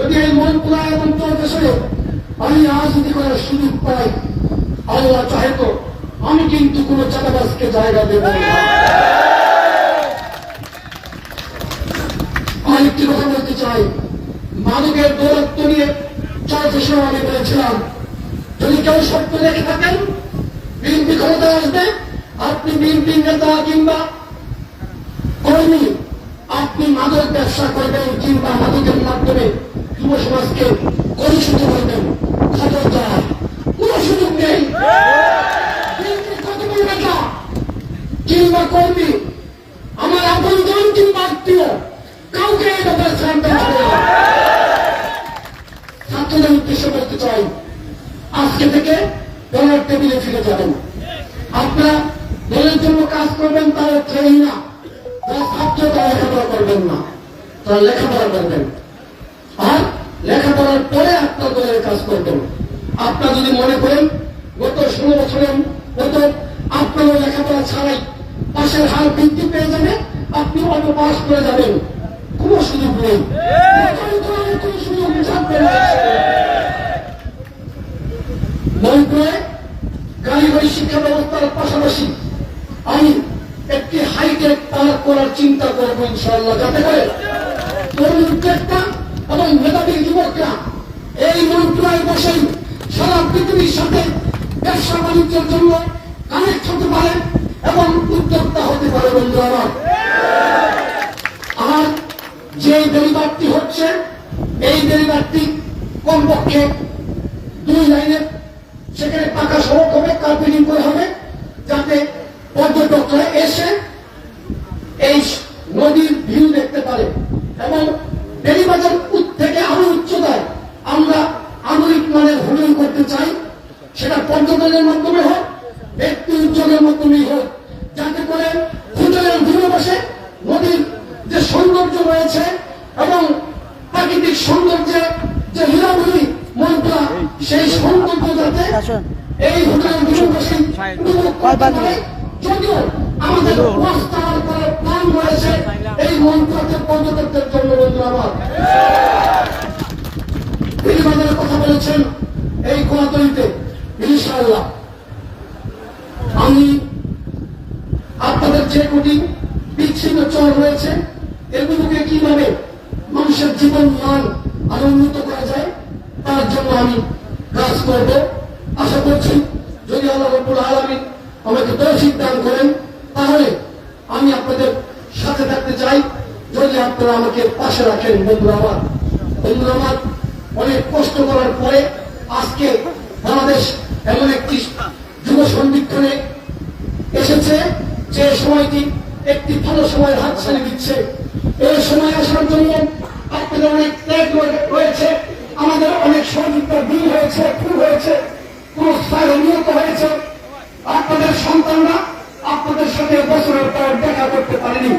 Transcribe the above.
যদি এই মন পুরা এবং দেশে আমি রাজনীতি করার সুযোগ পাই, আল্লাহ চাহে তো আমি কিন্তু কোন চাঁদাবাজকে জায়গা দেব আরেকটি কথা বলতে চাই, মাদকের দৌরত্ব নিয়ে চলছে সময় আমি বলেছিলাম, যদি কেউ সত্য লেগে থাকেন, বিএনপি ক্ষমতা আসবে, আপনি বিএনপি নেতা কিংবা কর্মী, আপনি মাদক ব্যবসা করবেন কিংবা মাদকের মাধ্যমে সমাজকে কলুষিত করবেন খবরদার কোন সুযোগ নেই। বিএনপির কত বড় নেতা, কিংবা কর্মী, আমার আপনজন কিংবা আত্মীয় কাউকে এই ব্যাপারে না। ছাত্রদের উদ্দেশ্য বলতে চাই, আজকে থেকে দলের টেবিলে ফিরে যাবেন। আপনারা দলের জন্য কাজ করবেন তার অর্থ না যারা ছাত্র তারা লেখাপড়া করবেন না, তারা লেখাপড়া করবেন। আর লেখাপড়ার পরে আপনার দলের কাজ করবেন। আপনারা যদি মনে করেন গত ষোলো বছরের মতো আপনারও লেখাপড়া ছাড়াই পাশের হার বৃদ্ধি পেয়ে যাবে আপনি অল্প পাস করে যাবেন। কোনো সুযোগ নেই। কোনো সুযোগ থাকবে না মন্ত্রণালয় কারিগরি শিক্ষা ব্যবস্থার পাশাপাশি আমি একটি হাইটেক পার্ক করার চিন্তা করব ইনশাল্লাহ যাতে করে তরুণ উদ্যোক্তা এবং মেধাবী যুবকরা এই মন্ত্রণালয় বসেই সারা পৃথিবীর সাথে ব্যবসা বাণিজ্যের জন্য কানেক্ট হতে পারে এবং উদ্যোক্তা হতে পারে বন্ধু আর যে ডেলিভারটি হচ্ছে, এই ডেলিভারটি কমপক্ষে দুই লাইনের সেখানে পাকা সড়ক হবে কার্পেটিং করে হবে, যাতে পর্যটকরা এসে এই নদীর ভিউ দেখতে পারে এবং বেরিবাজার উত- থেকে আরও উচ্চতায় আমরা হোটেল করতে চাই সেটা পর্যটনের মাধ্যমে হোক ব্যক্তি উজ্জ্বলের মাধ্যমেই হোক। যাতে করে হোটেলের ভিউ বসে নদীর যে সৌন্দর্য রয়েছে এবং প্রাকৃতিক সৌন্দর্যে যে হীরামুড়ি মন্ত্রা সেই সৌন্দর্য যাতে এই হোটেলের ভিউ বসে উপভোগ করতে পারে যদিও আমাদের ওয়াস্তার করে প্ল্যান রয়েছে এই মন্ত্রকে পর্যটকদের জন্য বন্ধু আমার। বলেছেন এই কোয়াতলিতে ইনশাআল্লাহ। আমি আপনাদের যে কোটি বিচ্ছিন্ন চর রয়েছে, এগুলোকে কীভাবে মানুষের জীবন মান আরও উন্নত করা যায়, তার জন্য আমি কাজ করব। আশা করছি যদি আল্লাহ রব্বুল আলমিন আমাকে তৌফিক দান করেন, তাহলে আমি আপনাদের সাথে থাকতে চাই। যদি আপনারা আমাকে পাশে রাখেন, বন্ধুরা আমার বন্ধুরা আমার, অনেক কষ্ট করার পরে আজকে বাংলাদেশ এমন একটি যুব সন্ধিক্ষণে এসেছে যে সময়টি একটি ভালো সময়ের হাত ছাড়িয়ে দিচ্ছে। এই সময় আসার জন্য আপনাদের অনেক ত্যাগ রয়েছে। আমাদের অনেক সহযোগিতার দিন হয়েছে খুন হয়েছে স্থানে নিহত হয়েছে। আপনাদের সন্তানরা আপনাদের সাথে বছরের পর দেখা করতে পারেনি।